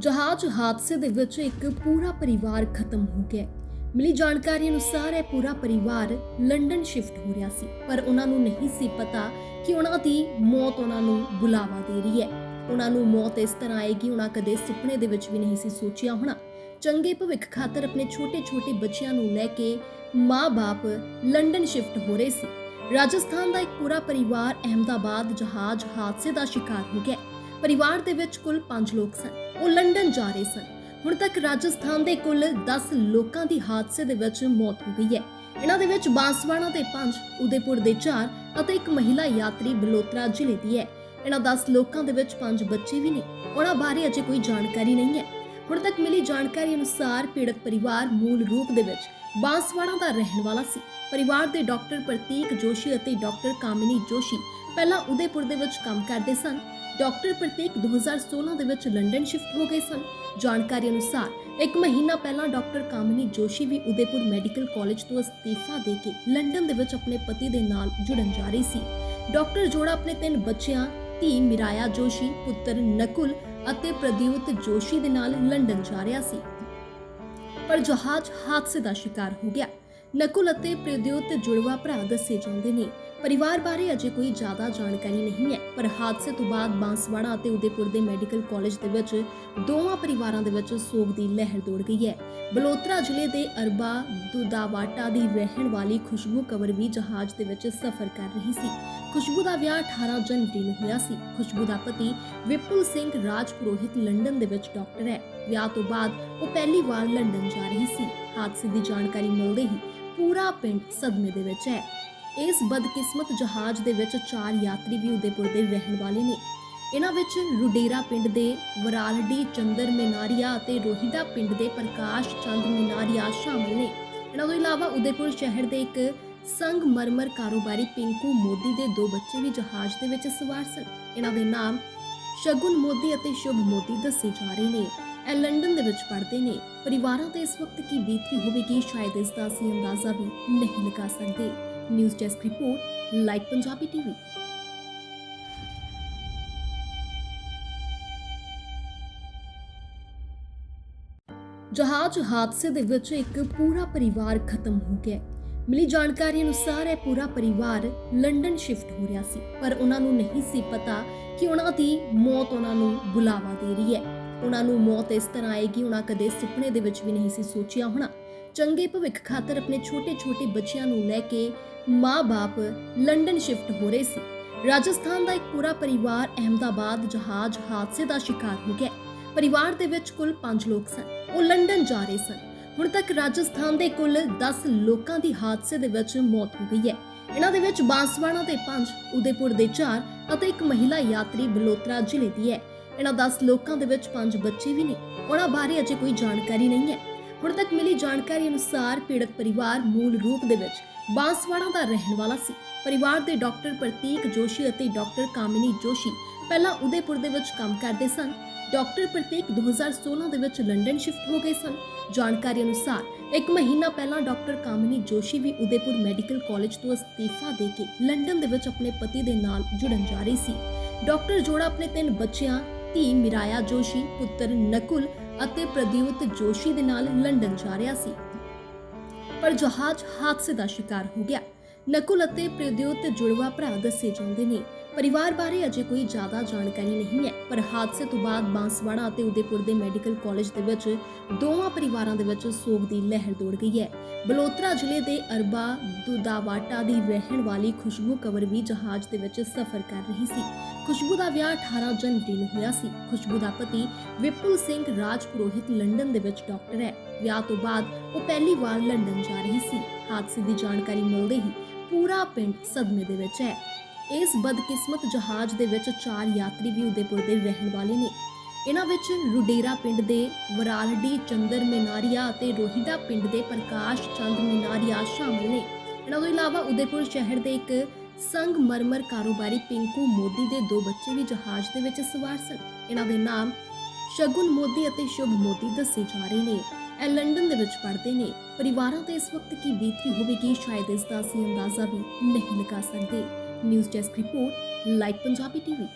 ਜਹਾਜ਼ ਹਾਦਸੇ ਦੇ ਵਿੱਚ ਇੱਕ ਪੂਰਾ ਪਰਿਵਾਰ ਖਤਮ ਹੋ ਗਿਆ। ਮਿਲੀ ਜਾਣਕਾਰੀ ਅਨੁਸਾਰ ਇਹ ਪੂਰਾ ਪਰਿਵਾਰ ਲੰਡਨ ਸ਼ਿਫਟ ਹੋ ਰਿਹਾ ਸੀ, ਪਰ ਉਹਨਾਂ ਨੂੰ ਨਹੀਂ ਸੀ ਪਤਾ ਕਿ ਉਹਨਾਂ ਦੀ ਮੌਤ ਉਹਨਾਂ ਨੂੰ ਬੁਲਾਵਾ ਦੇ ਰਹੀ ਹੈ। ਉਹਨਾਂ ਨੂੰ ਮੌਤ ਇਸ ਤਰ੍ਹਾਂ ਆਏਗੀ, ਉਹਨਾਂ ਕਦੇ ਸੁਪਨੇ ਦੇ ਵਿੱਚ ਵੀ ਨਹੀਂ ਸੀ ਸੋਚਿਆ ਹੋਣਾ। ਚੰਗੇ ਭਵਿੱਖ ਖਾਤਰ ਆਪਣੇ ਛੋਟੇ-ਛੋਟੇ ਬੱਚਿਆਂ ਨੂੰ ਲੈ ਕੇ ਮਾਂ-ਬਾਪ ਲੰਡਨ ਸ਼ਿਫਟ ਹੋ ਰਹੇ ਸੀ। ਰਾਜਸਥਾਨ ਦਾ ਇੱਕ ਪੂਰਾ ਪਰਿਵਾਰ ਅਹਿਮਦਾਬਾਦ ਜਹਾਜ਼ ਹਾਦਸੇ ਦਾ ਸ਼ਿਕਾਰ ਹੋ ਗਿਆ। ਪਰਿਵਾਰ ਦੇ ਵਿੱਚ ਕੁੱਲ 5 ਲੋਕ ਸਨ। ਉਹ ਲੰਡਨ ਜਾ ਰਹੇ ਸਨ। ਹੁਣ ਤੱਕ ਰਾਜਸਥਾਨ ਦੇ ਕੁੱਲ 10 ਲੋਕਾਂ ਦੀ ਹਾਦਸੇ ਦੇ ਵਿੱਚ ਮੌਤ ਹੋ ਗਈ ਹੈ। ਇਹਨਾਂ ਦੇ ਵਿੱਚ ਬਾਂਸਵਾੜਾ ਦੇ 5 ਉਦੈਪੁਰ ਦੇ 4 ਅਤੇ ਇੱਕ ਮਹਿਲਾ ਯਾਤਰੀ ਬਲੋਤਰਾ ਜ਼ਿਲ੍ਹੇ ਦੀ ਹੈ। ਇਹਨਾਂ 10 ਲੋਕਾਂ ਦੇ ਵਿੱਚ 5 ਬੱਚੇ ਵੀ ਨੇ। ਉਹਨਾਂ ਬਾਰੇ ਅਜੇ ਕੋਈ ਜਾਣਕਾਰੀ ਨਹੀਂ ਹੈ। ਹੁਣ ਤੱਕ ਮਿਲੀ ਜਾਣਕਾਰੀ ਅਨੁਸਾਰ ਪੀੜਤ ਪਰਿਵਾਰ ਮੂਲ ਰੂਪ ਦੇ ਵਿੱਚ ਬਾਂਸਵਾੜਾ ਦਾ ਰਹਿਣ ਵਾਲਾ ਸੀ। ਪਰਿਵਾਰ ਦੇ ਡਾਕਟਰ ਪ੍ਰਤੀਕ ਜੋਸ਼ੀ ਅਤੇ ਡਾਕਟਰ ਕਾਮਿਨੀ ਜੋਸ਼ੀ ਪਹਿਲਾਂ ਉਦੈਪੁਰ ਦੇ ਵਿੱਚ ਕੰਮ ਕਰਦੇ ਸਨ। ਡਾਕਟਰ ਪ੍ਰਤੀਕ 2016 ਦੇ ਵਿੱਚ ਲੰਡਨ ਸ਼ਿਫਟ ਹੋ ਗਏ ਸਨ। ਜਾਣਕਾਰੀ ਅਨੁਸਾਰ ਇੱਕ ਮਹੀਨਾ ਪਹਿਲਾਂ ਡਾਕਟਰ ਕਾਮਿਨੀ ਜੋਸ਼ੀ ਵੀ ਉਦੈਪੁਰ ਮੈਡੀਕਲ ਕਾਲਜ ਤੋਂ ਅਸਤੀਫਾ ਦੇ ਕੇ ਲੰਡਨ ਦੇ ਵਿੱਚ ਆਪਣੇ ਪਤੀ ਦੇ ਨਾਲ ਜੁੜਨ ਜਾ ਰਹੀ ਸੀ। ਡਾਕਟਰ ਜੋੜਾ ਆਪਣੇ ਤਿੰਨ ਬੱਚਿਆਂ, ਧੀ ਮਿਰਾਇਆ ਜੋਸ਼ੀ, ਪੁੱਤਰ ਨਕੁਲ ਅਤੇ ਪ੍ਰਦਿਊਤ ਜੋਸ਼ੀ ਦੇ ਨਾਲ ਲੰਡਨ ਜਾ ਰਿਹਾ ਸੀ। ਪਰ ਜਹਾਜ਼ ਹਾਦਸੇ ਦਾ ਸ਼ਿਕਾਰ ਹੋ ਗਿਆ। ਨਕੁਲ ਅਤੇ ਪ੍ਰਦਿਊਤ ਜੁੜਵਾ ਭਰਾ ਦੱਸੇ ਜਾਂਦੇ ਨੇ ਪਰਿਵਾਰ ਬਾਰੇ ਅਜੇ ਕੋਈ ਜ਼ਿਆਦਾ ਜਾਣਕਾਰੀ ਨਹੀਂ ਹੈ, ਪਰ ਹਾਦਸੇ ਤੋਂ ਬਾਅਦ ਬਾਂਸਵਾੜਾ ਅਤੇ ਉਦੈਪੁਰ ਦੇ ਮੈਡੀਕਲ ਕਾਲਜ ਦੇ ਵਿੱਚ ਦੋਵਾਂ ਪਰਿਵਾਰਾਂ ਦੇ ਵਿੱਚ ਸੋਗ ਦੀ ਲਹਿਰ ਦੌੜ ਗਈ ਹੈ। ਬਲੋਤਰਾ ਜ਼ਿਲ੍ਹੇ ਦੇ ਅਰਬਾ ਦੁਦਾਵਾਟਾ ਦੀ ਰਹਿਣ ਵਾਲੀ ਖੁਸ਼ਬੂ ਕਵਰ ਵੀ ਜਹਾਜ਼ ਦੇ ਵਿੱਚ ਸਫ਼ਰ ਕਰ ਰਹੀ ਸੀ। ਖੁਸ਼ਬੂ ਦਾ ਵਿਆਹ 18 ਜਨਵਰੀ ਨੂੰ ਹੋਇਆ ਸੀ। ਖੁਸ਼ਬੂ ਦਾ ਪਤੀ ਵਿਪੁਲ ਸਿੰਘ ਰਾਜ ਪੁਰੋਹਿਤ ਲੰਡਨ ਦੇ ਵਿੱਚ ਡਾਕਟਰ ਹੈ। ਵਿਆਹ ਤੋਂ ਬਾਅਦ ਉਹ ਪਹਿਲੀ ਵਾਰ ਲੰਡਨ ਜਾ ਰਹੀ ਸੀ। ਹਾਦਸੇ ਦੀ ਜਾਣਕਾਰੀ ਮਿਲਦੇ ਹੀ ਪੂਰਾ ਪਿੰਡ ਸਦਮੇ ਦੇ ਵਿੱਚ ਹੈ। ਇਸ ਬਦਕਿਸਮਤ ਜਹਾਜ਼ ਦੇ ਵਿੱਚ ਚਾਰ ਯਾਤਰੀ ਵੀ ਉਦੈਪੁਰ ਦੇ ਰਹਿਣ ਵਾਲੇ ਨੇ। ਇਹਨਾਂ ਵਿੱਚ ਰੁਡੇਰਾ ਪਿੰਡ ਦੇ ਵਰਾਲਡੀ, ਚੰਦਰ ਮਿਨਾਰੀਆ ਅਤੇ ਰੋਹਿਡਾ ਪਿੰਡ ਦੇ ਪ੍ਰਕਾਸ਼ ਚੰਦ ਮਿਨਾਰੀਆ ਸ਼ਾਮਲ ਨੇ। ਇਹਨਾਂ ਤੋਂ ਇਲਾਵਾ ਉਦੈਪੁਰ ਸ਼ਹਿਰ ਦੇ ਇੱਕ ਸੰਗ ਮਰਮਰ ਕਾਰੋਬਾਰੀ ਪਿੰਕੂ ਮੋਦੀ ਦੇ ਦੋ ਬੱਚੇ ਵੀ ਜਹਾਜ਼ ਦੇ ਵਿੱਚ ਸਵਾਰ ਸਨ। ਇਹਨਾਂ ਦੇ ਨਾਮ ਸ਼ਗੁਨ ਮੋਦੀ ਅਤੇ ਸ਼ੁਭ ਮੋਦੀ ਦੱਸੇ ਜਾ ਰਹੇ ਨੇ। ਇਹ ਲੰਡਨ ਦੇ ਵਿੱਚ ਪੜ੍ਹਦੇ ਨੇ। ਪਰਿਵਾਰਾਂ ਤੇ ਇਸ ਵਕਤ ਕੀ ਬੀਤੀ ਹੋਵੇਗੀ, ਸ਼ਾਇਦ ਇਸ ਦਾ ਅਸੀਂ ਅੰਦਾਜ਼ਾ ਵੀ ਨਹੀਂ ਲਗਾ ਸਕਦੇ। News desk report like Punjabi TV ਜਹਾਜ਼ ਹਾਦਸੇ ਦੇ ਵਿੱਚ ਇੱਕ ਪੂਰਾ ਪਰਿਵਾਰ ਖਤਮ ਹੋ ਗਿਆ ਮਿਲੀ ਜਾਣਕਾਰੀ ਅਨੁਸਾਰ ਇਹ ਪੂਰਾ ਪਰਿਵਾਰ ਲੰਡਨ ਸ਼ਿਫਟ ਹੋ ਰਿਹਾ ਸੀ ਪਰ ਉਹਨਾਂ ਨੂੰ ਨਹੀਂ ਸੀ ਪਤਾ ਕਿ ਉਹਨਾਂ ਦੀ ਮੌਤ ਉਹਨਾਂ ਨੂੰ ਬੁਲਾਵਾ ਦੇ ਰਹੀ ਹੈ ਉਹਨਾਂ ਨੂੰ ਮੌਤ ਇਸ ਤਰ੍ਹਾਂ ਆਏਗੀ ਉਹਨਾਂ ਕਦੇ ਸੁਪਨੇ ਦੇ ਵਿੱਚ ਵੀ ਨਹੀਂ ਸੀ ਸੋਚਿਆ ਹੋਣਾ ਚੰਗੇ ਭਵਿੱਖ ਖਾਤਰ ਆਪਣੇ ਛੋਟੇ-ਛੋਟੇ ਬੱਚਿਆਂ ਨੂੰ ਲੈ ਕੇ ਮਾਂ-ਬਾਪ ਲੰਡਨ ਸ਼ਿਫਟ ਹੋ ਰਹੇ ਸੀ। ਰਾਜਸਥਾਨ ਦਾ ਇੱਕ ਪੂਰਾ ਪਰਿਵਾਰ ਅਹਿਮਦਾਬਾਦ ਜਹਾਜ਼ ਹਾਦਸੇ ਦਾ ਸ਼ਿਕਾਰ ਹੋ ਗਿਆ। ਪਰਿਵਾਰ ਦੇ ਵਿੱਚ ਕੁੱਲ 5 ਲੋਕ ਸਨ। ਉਹ ਲੰਡਨ ਜਾ ਰਹੇ ਸਨ। ਹੁਣ ਤੱਕ ਰਾਜਸਥਾਨ ਦੇ ਕੁੱਲ 10 ਲੋਕਾਂ ਦੀ ਹਾਦਸੇ ਦੇ ਵਿੱਚ ਮੌਤ ਹੋ ਗਈ ਹੈ। ਇਹਨਾਂ ਦੇ ਵਿੱਚ ਬਾਂਸਵਾੜਾ ਦੇ 5 ਉਦੈਪੁਰ ਦੇ 4 ਅਤੇ ਇੱਕ ਮਹਿਲਾ ਯਾਤਰੀ ਬਲੋਤਰਾ ਜ਼ਿਲ੍ਹੇ ਦੀ ਹੈ। ਇਹਨਾਂ 10 ਲੋਕਾਂ ਦੇ ਵਿੱਚ 5 ਬੱਚੇ ਵੀ ਨੇ। ਉਹਨਾਂ ਬਾਰੇ ਅਜੇ ਕੋਈ ਜਾਣਕਾਰੀ ਨਹੀਂ ਹੈ। ਹੁਣ ਤੱਕ ਮਿਲੀ ਜਾਣਕਾਰੀ ਅਨੁਸਾਰ ਪੀੜਤ ਪਰਿਵਾਰ ਮੂਲ ਰੂਪ ਦੇ ਵਿੱਚ ਬਾਂਸਵਾੜਾ ਦਾ ਰਹਿਣ ਵਾਲਾ ਸੀ। ਪਰਿਵਾਰ ਦੇ ਡਾਕਟਰ ਪ੍ਰਤੀਕ ਜੋਸ਼ੀ ਅਤੇ ਡਾਕਟਰ ਕਾਮਿਨੀ ਜੋਸ਼ੀ ਪਹਿਲਾਂ ਉਦੈਪੁਰ ਦੇ ਵਿੱਚ ਕੰਮ ਕਰਦੇ ਸਨ। ਡਾਕਟਰ ਪ੍ਰਤੀਕ 2016 ਦੇ ਵਿੱਚ ਲੰਡਨ ਸ਼ਿਫਟ ਹੋ ਗਏ ਸਨ। ਜਾਣਕਾਰੀ ਅਨੁਸਾਰ ਇੱਕ ਮਹੀਨਾ ਪਹਿਲਾਂ ਡਾਕਟਰ ਕਾਮਿਨੀ ਜੋਸ਼ੀ ਵੀ ਉਦੈਪੁਰ ਮੈਡੀਕਲ ਕਾਲਜ ਤੋਂ ਅਸਤੀਫਾ ਦੇ ਕੇ ਲੰਡਨ ਦੇ ਵਿੱਚ ਆਪਣੇ ਪਤੀ ਦੇ ਨਾਲ ਜੁੜਨ ਜਾ ਰਹੀ ਸੀ। ਡਾਕਟਰ ਜੋੜਾ ਆਪਣੇ ਤਿੰਨ ਬੱਚਿਆਂ, ਧੀ ਮਿਰਾਇਆ ਜੋਸ਼ੀ, ਪੁੱਤਰ ਨਕੁਲ ਅਤੇ ਪ੍ਰਦਿਊਤ ਜੋਸ਼ੀ ਦੇ ਨਾਲ ਲੰਡਨ ਜਾ ਰਿਹਾ ਸੀ। ਪਰ ਜਹਾਜ਼ ਹਾਦਸੇ ਦਾ ਸ਼ਿਕਾਰ ਹੋ ਗਿਆ। ਨਕੁਲ ਅਤੇ ਪ੍ਰਦਿਊਤ ਜੁੜਵਾ ਭਰਾ ਦੱਸੇ ਜਾਂਦੇ ਨੇ ਪਰਿਵਾਰ ਬਾਰੇ ਅਜੇ ਕੋਈ ਜ਼ਿਆਦਾ ਜਾਣਕਾਰੀ ਨਹੀਂ ਹੈ, ਪਰ ਹਾਦਸੇ ਤੋਂ ਬਾਅਦ ਬਾਂਸਵਾੜਾ ਅਤੇ ਉਦੈਪੁਰ ਦੇ ਮੈਡੀਕਲ ਕਾਲਜ ਦੇ ਵਿੱਚ ਦੋਵਾਂ ਪਰਿਵਾਰਾਂ ਦੇ ਵਿੱਚ ਸੋਗ ਦੀ ਲਹਿਰ ਦੌੜ ਗਈ ਹੈ। ਬਲੋਤਰਾ ਜ਼ਿਲ੍ਹੇ ਦੇ ਅਰਬਾ ਦੁਦਾਵਾਟਾ ਦੀ ਰਹਿਣ ਵਾਲੀ ਖੁਸ਼ਬੂ ਕਵਰ ਵੀ ਜਹਾਜ਼ ਦੇ ਵਿੱਚ ਸਫ਼ਰ ਕਰ ਰਹੀ ਸੀ। ਖੁਸ਼ਬੂ ਦਾ ਵਿਆਹ 18 ਜਨਵਰੀ ਨੂੰ ਹੋਇਆ ਸੀ। ਖੁਸ਼ਬੂ ਦਾ ਪਤੀ ਵਿਪੁਲ ਸਿੰਘ ਰਾਜ ਪੁਰੋਹਿਤ ਲੰਡਨ ਦੇ ਵਿੱਚ ਡਾਕਟਰ ਹੈ। ਵਿਆਹ ਤੋਂ ਬਾਅਦ ਉਹ ਪਹਿਲੀ ਵਾਰ ਲੰਡਨ ਜਾ ਰਹੀ ਸੀ। ਹਾਦਸੇ ਦੀ ਜਾਣਕਾਰੀ ਮਿਲਦੇ ਹੀ ਪੂਰਾ ਪਿੰਡ ਸਦਮੇ ਦੇ ਵਿੱਚ ਹੈ। ਇਸ ਬਦਕਿਸਮਤ ਜਹਾਜ਼ ਦੇ ਵਿੱਚ ਚਾਰ ਯਾਤਰੀ ਵੀ ਉਦੈਪੁਰ ਦੇ ਰਹਿਣ ਵਾਲੇ ਨੇ। ਇਹਨਾਂ ਵਿੱਚ ਰੁਡੇਰਾ ਪਿੰਡ ਦੇ ਵਰਾਲਡੀ, ਚੰਦਰ ਮਿਨਾਰੀਆ ਅਤੇ ਰੋਹਿਡਾ ਪਿੰਡ ਦੇ ਪ੍ਰਕਾਸ਼ ਚੰਦ ਮਿਨਾਰੀਆ ਸ਼ਾਮਲ ਨੇ। ਇਹਨਾਂ ਤੋਂ ਇਲਾਵਾ ਉਦੈਪੁਰ ਸ਼ਹਿਰ ਦੇ ਇੱਕ ਸੰਗ ਮਰਮਰ ਕਾਰੋਬਾਰੀ ਪਿੰਕੂ ਮੋਦੀ ਦੇ ਦੋ ਬੱਚੇ ਵੀ ਜਹਾਜ਼ ਦੇ ਵਿੱਚ ਸਵਾਰ ਸਨ। ਇਹਨਾਂ ਦੇ ਨਾਮ ਸ਼ਗੁਨ ਮੋਦੀ ਅਤੇ ਸ਼ੁਭ ਮੋਦੀ ਦੱਸੇ ਜਾ ਰਹੇ ਨੇ। ਇਹ ਲੰਡਨ ਦੇ ਵਿੱਚ ਪੜ੍ਹਦੇ ਨੇ। ਪਰਿਵਾਰਾਂ ਤੇ ਇਸ ਵਕਤ ਕੀ ਬੀਤੀ ਹੋਵੇਗੀ, ਸ਼ਾਇਦ ਇਸ ਦਾ ਅਸੀਂ ਅੰਦਾਜ਼ਾ ਵੀ ਨਹੀਂ ਲਗਾ ਸਕਦੇ। News desk report live Punjabi TV